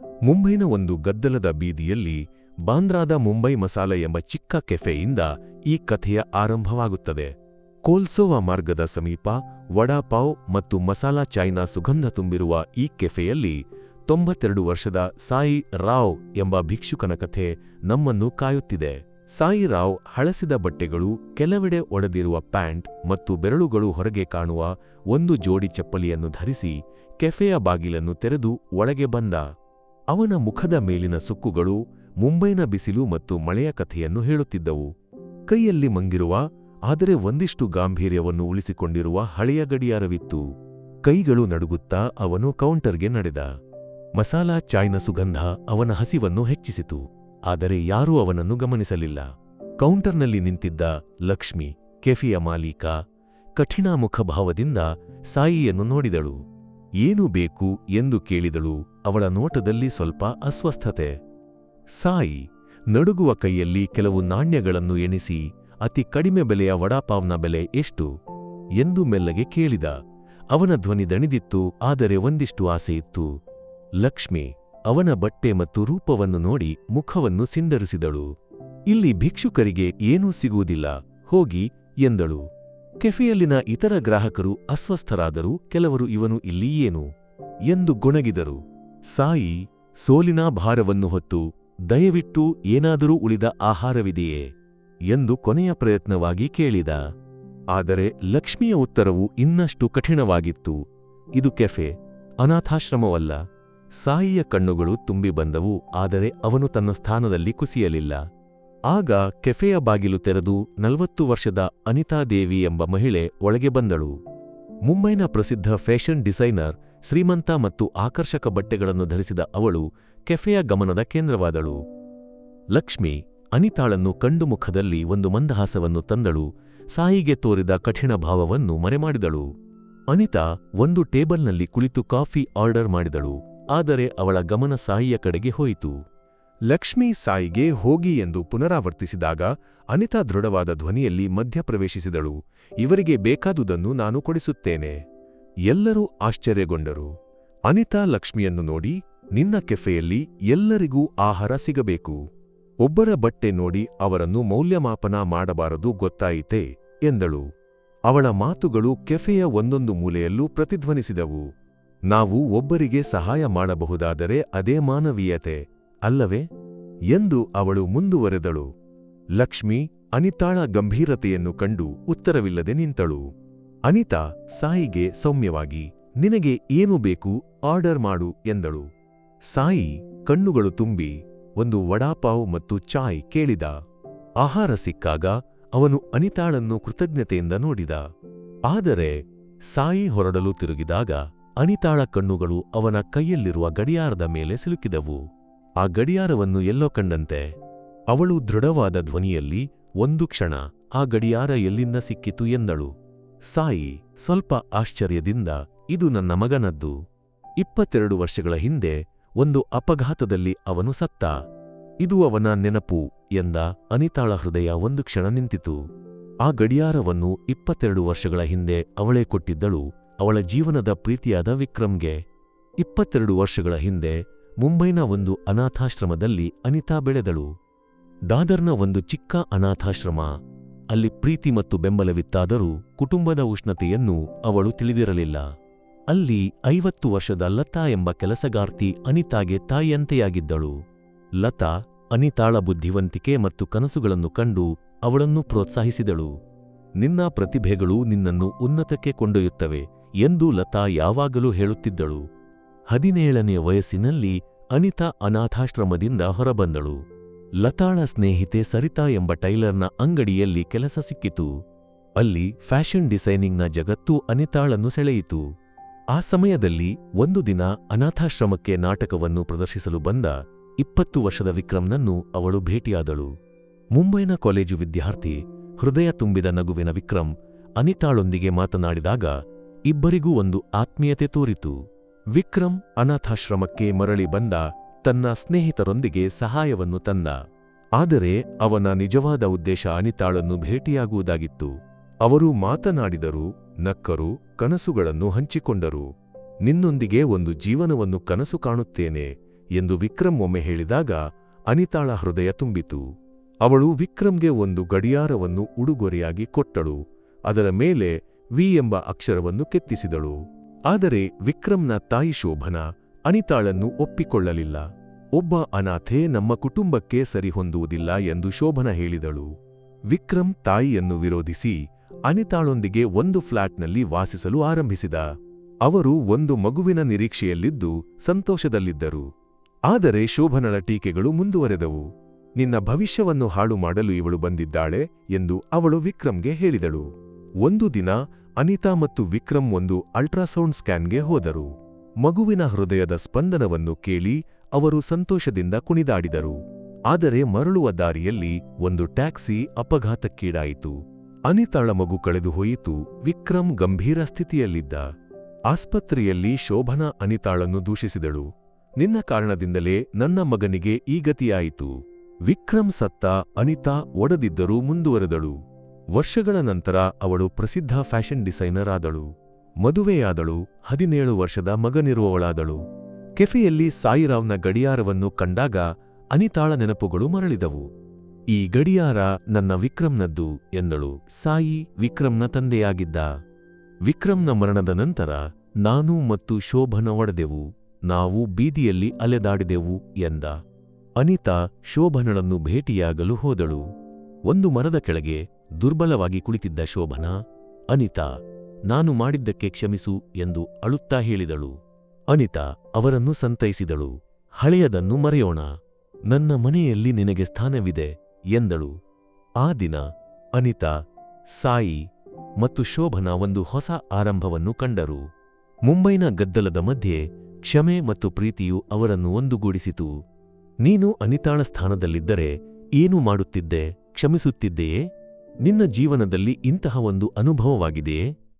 ಮುಂಬೈನ ಒಂದು ಗದ್ದಲದ ಬೀದಿಯಲ್ಲಿ ಬಾಂದ್ರಾದ ಮುಂಬೈ ಮಸಾಲ ಎಂಬ ಚಿಕ್ಕ ಕೆಫೆಯಿಂದ ಈ ಕಥೆಯ ಆರಂಭವಾಗುತ್ತದೆ. ಕೋಲ್ಸೋವ ಮಾರ್ಗದ ಸಮೀಪ ವಡಾಪಾವ್ ಮತ್ತು ಮಸಾಲಾ ಚಾಯ್ನ ಸುಗಂಧ ತುಂಬಿರುವ ಈ ಕೆಫೆಯಲ್ಲಿ ತೊಂಬತ್ತೆರಡು ವರ್ಷದ ಸಾಯಿ ರಾವ್ ಎಂಬ ಭಿಕ್ಷುಕನ ಕಥೆ ನಮ್ಮನ್ನು ಕಾಯುತ್ತಿದೆ. ಸಾಯಿ ರಾವ್ ಹಳಸಿದ ಬಟ್ಟೆಗಳು, ಕೆಲವೆಡೆ ಒಡೆದಿರುವ ಪ್ಯಾಂಟ್ ಮತ್ತು ಬೆರಳುಗಳು ಹೊರಗೆ ಕಾಣುವ ಒಂದು ಜೋಡಿ ಚಪ್ಪಲಿಯನ್ನು ಧರಿಸಿ ಕೆಫೆಯ ಬಾಗಿಲನ್ನು ತೆರೆದು ಒಳಗೆ ಬಂದ. ಅವನ ಮುಖದ ಮೇಲಿನ ಸುಕ್ಕುಗಳು, ಮುಂಬೈನ ಬಿಸಿಲು ಮತ್ತು ಮಳೆಯ ಕಥೆಯನ್ನು ಹೇಳುತ್ತಿದ್ದವು. ಕೈಯಲ್ಲಿ ಮಂಗಿರುವ, ಆದರೆ ಒಂದಿಷ್ಟು ಗಾಂಭೀರ್ಯವನ್ನು ಉಳಿಸಿಕೊಂಡಿರುವ ಹಳೆಯ ಗಡಿಯಾರವಿತ್ತು. ಕೈಗಳು ನಡುಗುತ್ತಾ ಅವನು ಕೌಂಟರ್ಗೆ ನಡೆದ. ಮಸಾಲಾ ಚಾಯ್ನ ಸುಗಂಧ ಅವನ ಹಸಿವನ್ನು ಹೆಚ್ಚಿಸಿತು, ಆದರೆ ಯಾರೂ ಅವನನ್ನು ಗಮನಿಸಲಿಲ್ಲ. ಕೌಂಟರ್ನಲ್ಲಿ ನಿಂತಿದ್ದ ಲಕ್ಷ್ಮಿ, ಕೆಫಿಯ ಮಾಲೀಕ ಕಠಿಣ ಮುಖಭಾವದಿಂದ ಸಾಯಿಯನ್ನು ನೋಡಿದಳು. ಏನು ಬೇಕು? ಎಂದು ಕೇಳಿದಳು. ಅವಳ ನೋಟದಲ್ಲಿ ಸ್ವಲ್ಪ ಅಸ್ವಸ್ಥತೆ. ಸಾಯಿ ನಡುಗುವ ಕೈಯಲ್ಲಿ ಕೆಲವು ನಾಣ್ಯಗಳನ್ನು ಎಣಿಸಿ ಅತಿ ಕಡಿಮೆ ಬೆಲೆಯ ವಡಾಪಾವ್ನ ಬೆಲೆ ಎಷ್ಟು? ಎಂದು ಮೆಲ್ಲಗೆ ಕೇಳಿದ. ಅವನ ಧ್ವನಿ ದಣಿದಿತ್ತು, ಆದರೆ ಒಂದಿಷ್ಟು ಆಸೆಯಿತ್ತು ಲಕ್ಷ್ಮಿ ಅವನ ಬಟ್ಟೆ ಮತ್ತು ರೂಪವನ್ನು ನೋಡಿ ಮುಖವನ್ನು ಸಿಂಡರಿಸಿದಳು. ಇಲ್ಲಿ ಭಿಕ್ಷುಕರಿಗೆ ಏನೂ ಸಿಗುವುದಿಲ್ಲ, ಹೋಗಿ ಎಂದಳು. ಕೆಫೆಯಲ್ಲಿನ ಇತರ ಗ್ರಾಹಕರು ಅಸ್ವಸ್ಥರಾದರೂ ಕೆಲವರು ಇವನು ಇಲ್ಲಿ ಏನು? ಎಂದು ಗೊಣಗಿದರು. ಸಾಯಿ ಸೋಲಿನ ಭಾರವನ್ನು ಹೊತ್ತು ದಯವಿಟ್ಟು ಏನಾದರೂ ಉಳಿದ ಆಹಾರವಿದೆಯೇ ಎಂದು ಕೊನೆಯ ಪ್ರಯತ್ನವಾಗಿ ಕೇಳಿದ. ಆದರೆ ಲಕ್ಷ್ಮಿಯ ಉತ್ತರವು ಇನ್ನಷ್ಟು ಕಠಿಣವಾಗಿತ್ತು. ಇದು ಕೆಫೆ, ಅನಾಥಾಶ್ರಮವಲ್ಲ. ಸಾಯಿಯ ಕಣ್ಣುಗಳು ತುಂಬಿ ಬಂದವು, ಆದರೆ ಅವನು ತನ್ನ ಸ್ಥಾನದಲ್ಲಿ ಕುಸಿಯಲಿಲ್ಲ. ಆಗ ಕೆಫೆಯ ಬಾಗಿಲು ತೆರೆದು ನಲವತ್ತು ವರ್ಷದ ಅನಿತಾದೇವಿ ಎಂಬ ಮಹಿಳೆ ಒಳಗೆ ಬಂದಳು. ಮುಂಬೈನ ಪ್ರಸಿದ್ಧ ಫ್ಯಾಷನ್ ಡಿಸೈನರ್ ಶ್ರೀಮಂತ ಮತ್ತು ಆಕರ್ಷಕ ಬಟ್ಟೆಗಳನ್ನು ಧರಿಸಿದ ಅವಳು ಕೆಫೆಯ ಗಮನದ ಕೇಂದ್ರವಾದಳು. ಲಕ್ಷ್ಮಿ ಅನಿತಾಳನ್ನು ಕಂಡುಮುಖದಲ್ಲಿ ಒಂದು ಮಂದಹಾಸವನ್ನು ತಂದಳು, ಸಾಯಿಗೆ ತೋರಿದ ಕಠಿಣ ಭಾವವನ್ನು ಮರೆಮಾಡಿದಳು. ಅನಿತಾ ಒಂದು ಟೇಬಲ್ನಲ್ಲಿ ಕುಳಿತು ಕಾಫಿ ಆರ್ಡರ್ ಮಾಡಿದಳು, ಆದರೆ ಅವಳ ಗಮನ ಸಾಯಿಯ ಕಡೆಗೆ ಹೋಯಿತು. ಲಕ್ಷ್ಮಿ ಸಾಯಿಗೆ ಹೋಗಿ ಎಂದು ಪುನರಾವರ್ತಿಸಿದಾಗ ಅನಿತಾ ದೃಢವಾದ ಧ್ವನಿಯಲ್ಲಿ ಮಧ್ಯಪ್ರವೇಶಿಸಿದಳು, ಇವರಿಗೆ ಬೇಕಾದುದನ್ನು ನಾನು ಕೊಡಿಸುತ್ತೇನೆ. ಎಲ್ಲರೂ ಆಶ್ಚರ್ಯಗೊಂಡರು. ಅನಿತಾ ಲಕ್ಷ್ಮಿಯನ್ನು ನೋಡಿ, ನಿನ್ನ ಕೆಫೆಯಲ್ಲಿ ಎಲ್ಲರಿಗೂ ಆಹಾರ ಸಿಗಬೇಕು. ಒಬ್ಬರ ಬಟ್ಟೆ ನೋಡಿ ಅವರನ್ನು ಮೌಲ್ಯಮಾಪನ ಮಾಡಬಾರದು ಗೊತ್ತಾಯಿತೆ, ಎಂದಳು. ಅವಳ ಮಾತುಗಳು ಕೆಫೆಯ ಒಂದೊಂದು ಮೂಲೆಯಲ್ಲೂ ಪ್ರತಿಧ್ವನಿಸಿದವು. ನಾವು ಒಬ್ಬರಿಗೆ ಸಹಾಯ ಮಾಡಬಹುದಾದರೆ ಅದೇ ಮಾನವೀಯತೆ, ಅಲ್ಲವೇ? ಎಂದು ಅವಳು ಮುಂದುವರೆದಳು. ಲಕ್ಷ್ಮಿ, ಅನಿತಾಳ ಗಂಭೀರತೆಯನ್ನು ಕಂಡು ಉತ್ತರವಿಲ್ಲದೆ ನಿಂತಳು. ಅನಿತಾ ಸಾಯಿಗೆ ಸೌಮ್ಯವಾಗಿ, ನಿನಗೆ ಏನು ಬೇಕು ಆರ್ಡರ್ ಮಾಡು ಎಂದಳು. ಸಾಯಿ ಕಣ್ಣುಗಳು ತುಂಬಿ ಒಂದು ವಡಾಪಾವ್ ಮತ್ತು ಚಾಯ್ ಕೇಳಿದ. ಆಹಾರ ಸಿಕ್ಕಾಗ ಅವನು ಅನಿತಾಳನ್ನು ಕೃತಜ್ಞತೆಯಿಂದ ನೋಡಿದ. ಆದರೆ ಸಾಯಿ ಹೊರಡಲು ತಿರುಗಿದಾಗ ಅನಿತಾಳ ಕಣ್ಣುಗಳು ಅವನ ಕೈಯಲ್ಲಿರುವ ಗಡಿಯಾರದ ಮೇಲೆ ಸಿಲುಕಿದವು. ಆ ಗಡಿಯಾರವನ್ನು ಎಲ್ಲೋ ಕಂಡಂತೆ, ಅವಳು ದೃಢವಾದ ಧ್ವನಿಯಲ್ಲಿ, ಒಂದು ಕ್ಷಣ, ಆ ಗಡಿಯಾರ ಎಲ್ಲಿಂದ ಸಿಕ್ಕಿತು? ಎಂದಳು. ಸಾಯಿ ಸ್ವಲ್ಪ ಆಶ್ಚರ್ಯದಿಂದ, ಇದು ನನ್ನ ಮಗನದ್ದು. ಇಪ್ಪತ್ತೆರಡು ವರ್ಷಗಳ ಹಿಂದೆ ಒಂದು ಅಪಘಾತದಲ್ಲಿ ಅವನು ಸತ್ತ. ಇದು ಅವನ ನೆನಪು ಎಂದ ಅನಿತಾಳ ಹೃದಯ ಒಂದು ಕ್ಷಣ ನಿಂತಿತು. ಆ ಗಡಿಯಾರವನ್ನು ಇಪ್ಪತ್ತೆರಡು ವರ್ಷಗಳ ಹಿಂದೆ ಅವಳೇ ಕೊಟ್ಟಿದ್ದಳು, ಅವಳ ಜೀವನದ ಪ್ರೀತಿಯಾದ ವಿಕ್ರಮ್ಗೆ. ಇಪ್ಪತ್ತೆರಡು ವರ್ಷಗಳ ಹಿಂದೆ ಮುಂಬೈನ ಒಂದು ಅನಾಥಾಶ್ರಮದಲ್ಲಿ ಅನಿತಾ ಬೆಳೆದಳು. ದಾದರ್ನ ಒಂದು ಚಿಕ್ಕ ಅನಾಥಾಶ್ರಮ. ಅಲ್ಲಿ ಪ್ರೀತಿ ಮತ್ತು ಬೆಂಬಲವಿತ್ತಾದರೂ ಕುಟುಂಬದ ಉಷ್ಣತೆಯನ್ನು ಅವಳು ತಿಳಿದಿರಲಿಲ್ಲ. ಅಲ್ಲಿ ಐವತ್ತು ವರ್ಷದ ಲತಾ ಎಂಬ ಕೆಲಸಗಾರ್ತಿ ಅನಿತಾಗೆ ತಾಯಿಯಂತೆಯಾಗಿದ್ದಳು. ಲತಾ ಅನಿತಾಳ ಬುದ್ಧಿವಂತಿಕೆ ಮತ್ತು ಕನಸುಗಳನ್ನು ಕಂಡು ಅವಳನ್ನು ಪ್ರೋತ್ಸಾಹಿಸಿದಳು. ನಿನ್ನ ಪ್ರತಿಭೆಗಳು ನಿನ್ನನ್ನು ಉನ್ನತಕ್ಕೆ ಕೊಂಡೊಯ್ಯುತ್ತವೆ ಎಂದು ಲತಾ ಯಾವಾಗಲೂ ಹೇಳುತ್ತಿದ್ದಳು. ಹದಿನೇಳನೆಯ ವಯಸ್ಸಿನಲ್ಲಿ ಅನಿತಾ ಅನಾಥಾಶ್ರಮದಿಂದ ಹೊರಬಂದಳು. ಲತಾಳ ಸ್ನೇಹಿತೆ ಸರಿತಾ ಎಂಬ ಟೈಲರ್ನ ಅಂಗಡಿಯಲ್ಲಿ ಕೆಲಸ ಸಿಕ್ಕಿತು. ಅಲ್ಲಿ ಫ್ಯಾಷನ್ ಡಿಸೈನಿಂಗ್ನ ಜಗತ್ತು ಅನಿತಾಳನ್ನು ಸೆಳೆಯಿತು. ಆ ಸಮಯದಲ್ಲಿ ಒಂದು ದಿನ ಅನಾಥಾಶ್ರಮಕ್ಕೆ ನಾಟಕವನ್ನು ಪ್ರದರ್ಶಿಸಲು ಬಂದ ಇಪ್ಪತ್ತು ವರ್ಷದ ವಿಕ್ರಮ್ನನ್ನು ಅವಳು ಭೇಟಿಯಾದಳು. ಮುಂಬೈನ ಕಾಲೇಜು ವಿದ್ಯಾರ್ಥಿ ಹೃದಯ ತುಂಬಿದ ನಗುವಿನ ವಿಕ್ರಮ್ ಅನಿತಾಳೊಂದಿಗೆ ಮಾತನಾಡಿದಾಗ ಇಬ್ಬರಿಗೂ ಒಂದು ಆತ್ಮೀಯತೆ ತೋರಿತು. ವಿಕ್ರಮ್ ಅನಾಥಾಶ್ರಮಕ್ಕೆ ಮರಳಿ ಬಂದ ತನ್ನ ಸ್ನೇಹಿತರೊಂದಿಗೆ ಸಹಾಯವನ್ನು ತಂದ ಆದರೆ ಅವನ ನಿಜವಾದ ಉದ್ದೇಶ ಅನಿತಾಳನ್ನು ಭೇಟಿಯಾಗುವುದಾಗಿತ್ತು. ಅವರು ಮಾತನಾಡಿದರು, ನಕ್ಕರು, ಕನಸುಗಳನ್ನು ಹಂಚಿಕೊಂಡರು. ನಿನ್ನೊಂದಿಗೆ ಒಂದು ಜೀವನವನ್ನು ಕನಸು ಕಾಣುತ್ತೇನೆ ಎಂದು ವಿಕ್ರಮ್ ಒಮ್ಮೆ ಹೇಳಿದಾಗ ಅನಿತಾಳ ಹೃದಯ ತುಂಬಿತು. ಅವಳು ವಿಕ್ರಮ್ಗೆ ಒಂದು ಗಡಿಯಾರವನ್ನು ಉಡುಗೊರೆಯಾಗಿ ಕೊಟ್ಟಳು, ಅದರ ಮೇಲೆ ವಿ ಎಂಬ ಅಕ್ಷರವನ್ನು ಕೆತ್ತಿಸಿದಳು. ಆದರೆ ವಿಕ್ರಮ್ನ ತಾಯಿ ಶೋಭನ ಅನಿತಾಳನ್ನು ಒಪ್ಪಿಕೊಳ್ಳಲಿಲ್ಲ. ಒಬ್ಬ ಅನಾಥೆ ನಮ್ಮ ಕುಟುಂಬಕ್ಕೆ ಸರಿಹೊಂದುವುದಿಲ್ಲ ಎಂದು ಶೋಭನ ಹೇಳಿದಳು. ವಿಕ್ರಮ್ ತಾಯಿಯನ್ನು ವಿರೋಧಿಸಿ ಅನಿತಾಳೊಂದಿಗೆ ಒಂದು ಫ್ಲಾಟ್ನಲ್ಲಿ ವಾಸಿಸಲು ಆರಂಭಿಸಿದ. ಅವರು ಒಂದು ಮಗುವಿನ ನಿರೀಕ್ಷೆಯಲ್ಲಿದ್ದು ಸಂತೋಷದಲ್ಲಿದ್ದರು. ಆದರೆ ಶೋಭನಳ ಟೀಕೆಗಳು ಮುಂದುವರೆದವು. ನಿನ್ನ ಭವಿಷ್ಯವನ್ನು ಹಾಳು ಮಾಡಲು ಇವಳು ಬಂದಿದ್ದಾಳೆ ಎಂದು ಅವಳು ವಿಕ್ರಮ್ಗೆ ಹೇಳಿದಳು. ಒಂದು ದಿನ ಅನಿತಾ ಮತ್ತು ವಿಕ್ರಮ್ ಒಂದು ಅಲ್ಟ್ರಾಸೌಂಡ್ ಸ್ಕ್ಯಾನ್ಗೆ ಹೋದರು. ಮಗುವಿನ ಹೃದಯದ ಸ್ಪಂದನವನ್ನು ಕೇಳಿ ಅವರು ಸಂತೋಷದಿಂದ ಕುಣಿದಾಡಿದರು. ಆದರೆ ಮರಳುವ ದಾರಿಯಲ್ಲಿ ಒಂದು ಟ್ಯಾಕ್ಸಿ ಅಪಘಾತಕ್ಕೀಡಾಯಿತು. ಅನಿತಾಳ ಮಗು ಕಳೆದುಹೋಯಿತು ವಿಕ್ರಮ್ ಗಂಭೀರ ಸ್ಥಿತಿಯಲ್ಲಿದ್ದ. ಆಸ್ಪತ್ರೆಯಲ್ಲಿ ಶೋಭನಾ ಅನಿತಾಳನ್ನು ದೂಷಿಸಿದಳು. ನಿನ್ನ ಕಾರಣದಿಂದಲೇ ನನ್ನ ಮಗನಿಗೆ ಈ ಗತಿಯಾಯಿತು. ವಿಕ್ರಮ್ ಸತ್ತ ಅನಿತಾ ಒಡದಿದ್ದರೂ ಮುಂದುವರೆದಳು. ವರ್ಷಗಳ ನಂತರ ಅವಳು ಪ್ರಸಿದ್ಧ ಫ್ಯಾಷನ್ ಡಿಸೈನರ್ ಆದಳು. ಮದುವೆಯಾದಳು, ಹದಿನೇಳು ವರ್ಷದ ಮಗನಿರುವವಳಾದಳು. ಕೆಫೆಯಲ್ಲಿ ಸಾಯಿರಾವ್ನ ಗಡಿಯಾರವನ್ನು ಕಂಡಾಗ ಅನಿತಾಳ ನೆನಪುಗಳು ಮರಳಿದವು. ಈ ಗಡಿಯಾರ ನನ್ನ ವಿಕ್ರಮ್ನದ್ದು ಎಂದಳು. ಸಾಯಿ ವಿಕ್ರಮ್ನ ತಂದೆಯಾಗಿದ್ದ. ವಿಕ್ರಮ್ನ ಮರಣದ ನಂತರ ನಾನು ಮತ್ತು ಶೋಭನ ಒಡೆದೆವು. ನಾವು ಬೀದಿಯಲ್ಲಿ ಅಲೆದಾಡಿದೆವು ಎಂದ. ಅನಿತಾ ಶೋಭನಳನ್ನು ಭೇಟಿಯಾಗಲು ಹೋದಳು. ಒಂದು ಮರದ ಕೆಳಗೆ ದುರ್ಬಲವಾಗಿ ಕುಳಿತಿದ್ದ ಶೋಭನ, ಅನಿತಾ ನಾನು ಮಾಡಿದ್ದಕ್ಕೆ ಕ್ಷಮಿಸು ಎಂದು ಅಳುತ್ತಾ ಹೇಳಿದಳು. ಅನಿತಾ ಅವರನ್ನು ಸಂತೈಸಿದಳು. ಹಳೆಯದನ್ನು ಮರೆಯೋಣ. ನನ್ನ ಮನೆಯಲ್ಲಿ ನಿನಗೆ ಸ್ಥಾನವಿದೆ ಎಂದಳು. ಆ ದಿನ ಅನಿತಾ, ಸಾಯಿ ಮತ್ತು ಶೋಭನ ಒಂದು ಹೊಸ ಆರಂಭವನ್ನು ಕಂಡರು. ಮುಂಬೈನ ಗದ್ದಲದ ಮಧ್ಯೆ ಕ್ಷಮೆ ಮತ್ತು ಪ್ರೀತಿಯು ಅವರನ್ನು ಒಂದುಗೂಡಿಸಿತು. ನೀನು ಅನಿತಾಳ ಸ್ಥಾನದಲ್ಲಿದ್ದರೆ ಏನು ಮಾಡುತ್ತಿದ್ದೆ? ಕ್ಷಮಿಸುತ್ತಿದ್ದೆಯೇ? ನಿನ್ನ ಜೀವನದಲ್ಲಿ ಇಂತಹ ಒಂದು ಅನುಭವವಾಗಿದೆಯೇ?